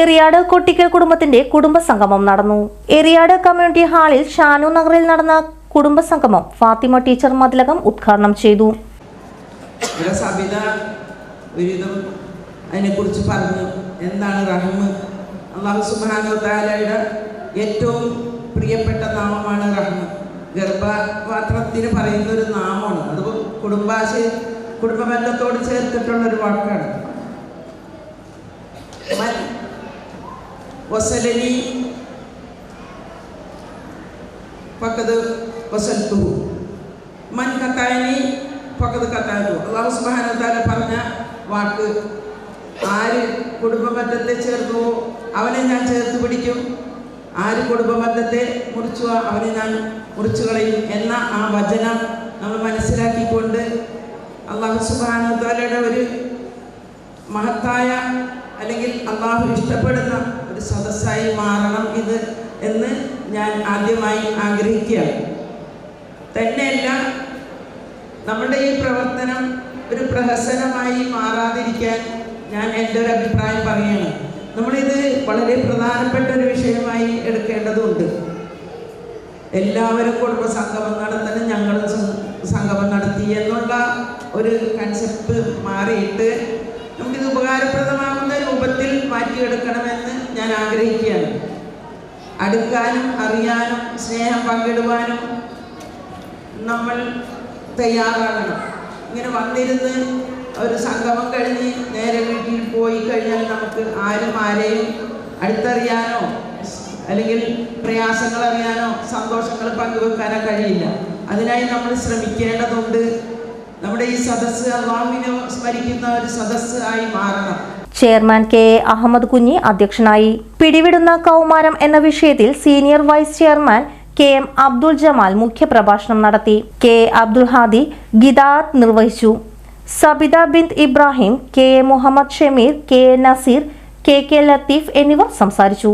എറിയാട് കൊട്ടിക്കൽ കുടുംബത്തിന്റെ കുടുംബസംഗമം നടന്നു. എറിയാട് കമ്മ്യൂണിറ്റി ഹാളിൽ ഷാനു നഗറിൽ നടന്ന കുടുംബസംഗമം ഫാത്തിമ ടീച്ചർ മതിലകം ഉദ്ഘാടനം ചെയ്തു. അതിനെക്കുറിച്ച് പറഞ്ഞു. എന്താണ് റഹ്മ്? അള്ളാഹു സുബാനു ഏറ്റവും പ്രിയപ്പെട്ട നാമമാണ് റഹ്മ. ഗർഭപാത്രത്തിന് പറയുന്ന ഒരു നാമമാണ്. അത് കുടുംബാശ കുടുംബബന്ധത്തോട് ചേർത്തിട്ടുള്ള ഒരു വാക്കാണ് മൻ വസലനി പക്കത് വസൽത്തുഹു മൻ പക്കത് കതായതു അള്ളാഹു സുബ്ഹാനഹു തആല പറഞ്ഞ വാക്ക് ആര് കുടുംബബന്ധത്തെ ചേർത്തുവോ അവനെ ഞാൻ ചേർത്ത് പിടിക്കും. ആര് കുടുംബബന്ധത്തെ മുറിച്ചുവോ അവനെ ഞാൻ മുറിച്ചു കളയും എന്ന ആ വചനം നമ്മൾ മനസ്സിലാക്കിക്കൊണ്ട് അള്ളാഹു തആലയുടെ ഒരു മഹത്തായ അല്ലെങ്കിൽ അള്ളാഹു ഇഷ്ടപ്പെടുന്ന ഒരു സദസ്സായി മാറണം ഇത് എന്ന് ഞാൻ ആദ്യമായി ആഗ്രഹിക്കുകയാണ്. തന്നെയല്ല നമ്മുടെ ഈ പ്രവർത്തനം ഒരു പ്രഹസനമായി മാറാതിരിക്കാൻ ഞാൻ എന്റെ ഒരു അഭിപ്രായം പറയുകയാണ്. നമ്മളിത് വളരെ പ്രധാനപ്പെട്ട ഒരു വിഷയമായി എടുക്കേണ്ടതുണ്ട്. എല്ലാവരും കുടുംബ സംഗമം നടത്തണം ഞങ്ങളും സംഗമം നടത്തി എന്നുള്ള ഒരു കൺസെപ്റ്റ് മാറിയിട്ട് നമുക്കിത് ഉപകാരപ്രദമാകുന്ന രൂപത്തിൽ മാറ്റിയെടുക്കണമെന്ന് അടുക്കാനും അറിയാനും സ്നേഹം പങ്കിടുവാനും നമ്മൾ തയ്യാറാകണം. ഇങ്ങനെ വന്നിരുന്ന് ഒരു സംഗമം കഴിഞ്ഞ് നേരെ വീട്ടിൽ പോയി കഴിഞ്ഞാൽ നമുക്ക് ആരും ആരെയും അടുത്തറിയാനോ അല്ലെങ്കിൽ പ്രയാസങ്ങൾ അറിയാനോ സന്തോഷങ്ങൾ പങ്കുവെക്കാനോ കഴിയില്ല. അതിനായി നമ്മൾ ശ്രമിക്കേണ്ടതുണ്ട്. നമ്മുടെ ഈ സദസ്സ് അള്ളാഹുവിനെ സ്മരിക്കുന്ന ഒരു സദസ്സ് ആയി മാറണം. ചെയർമാൻ കെ എ അഹമ്മദ് കുഞ്ഞി അധ്യക്ഷനായി പിടിവിടുന്ന കൗമാരം എന്ന വിഷയത്തിൽ senior vice chairman K M Abdul Jamal മുഖ്യപ്രഭാഷണം നടത്തി. കെ എ അബ്ദുൾ ഹാദി ഗിദാത്ത് നിർവഹിച്ചു. Sabitha Bint Ibrahim K A Muhammad Shameer K A Naseer K K Latheef എന്നിവർ സംസാരിച്ചു.